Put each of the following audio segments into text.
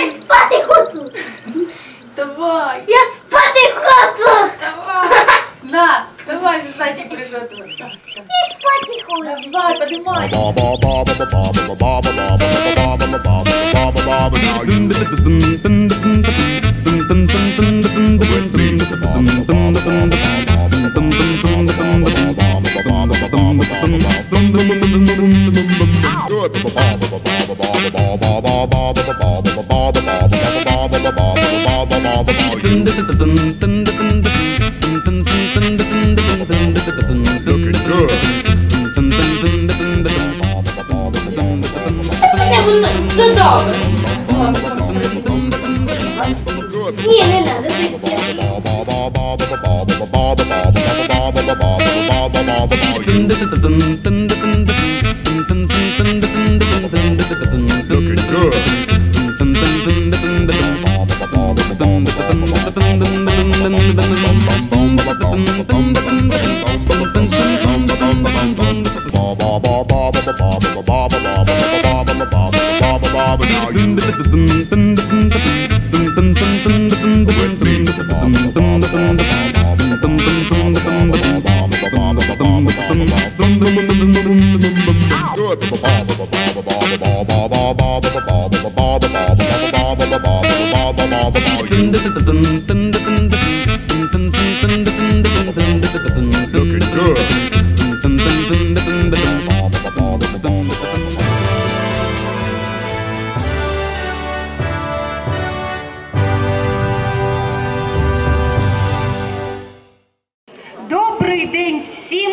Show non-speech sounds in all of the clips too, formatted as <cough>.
Я спати хочу! Давай, Я спати хочу! давай. <laughs> На, давай же зайчик прийшов Давай, вас. Вставай, вставай. Я спати хочу! Давай, поднимай. Dobre. Nie, nie nada, to jest ciepło. dum dum dum Добрий день всім,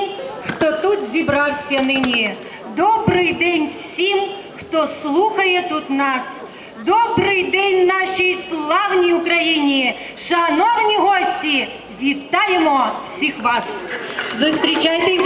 хто тут зібрався нині. Добрий день всім, хто слухає тут нас. Добрий день нашій славній Україні! Шановні гості! Вітаємо всіх вас! Зустрічайте їх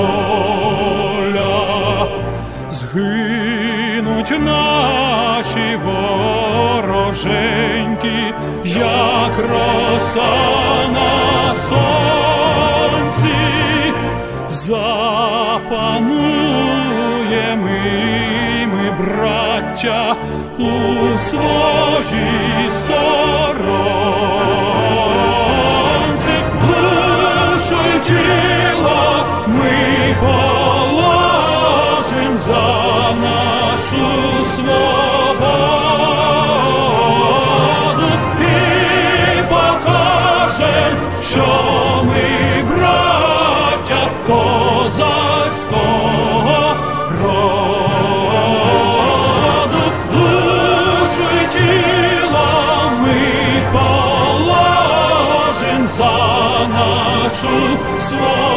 Згинуть наші вороженьки, як роса на сонці, запануємо і ми, браття, у своїй сторонці, душу нашу свободу і покажем, що ми браття козацького роду, душу ми положим за нашу свободу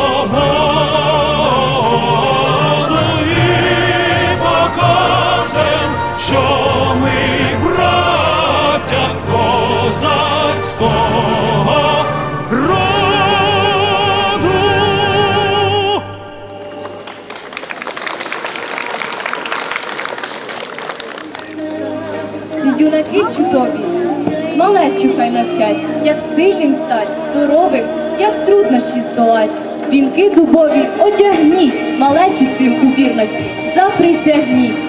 Юнаки чудові, малечу хай навчать, як сильним стать, здоровим, як труднощі здолать. Вінки дубові одягніть, малечі цим у вірності, заприсягніть.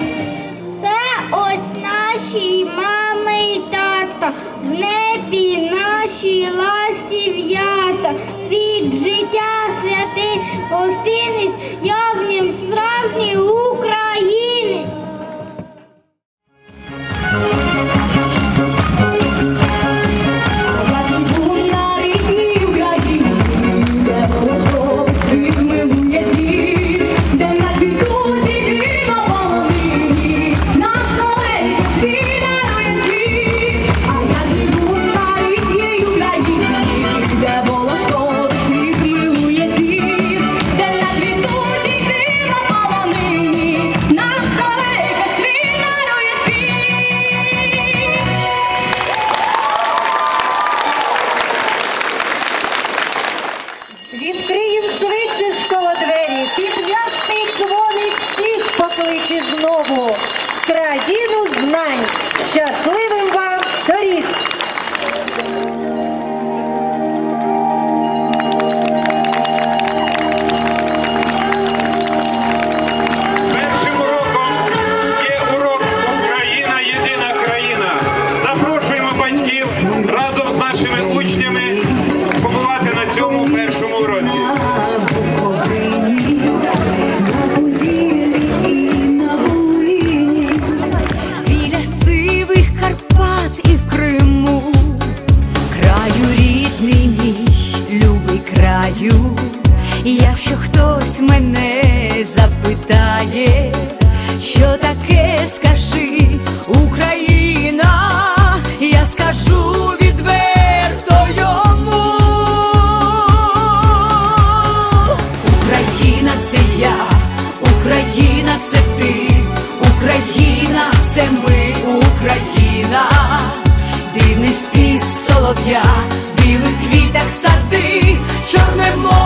Дивний спів солов'я, білих квіток сади, Чорне море,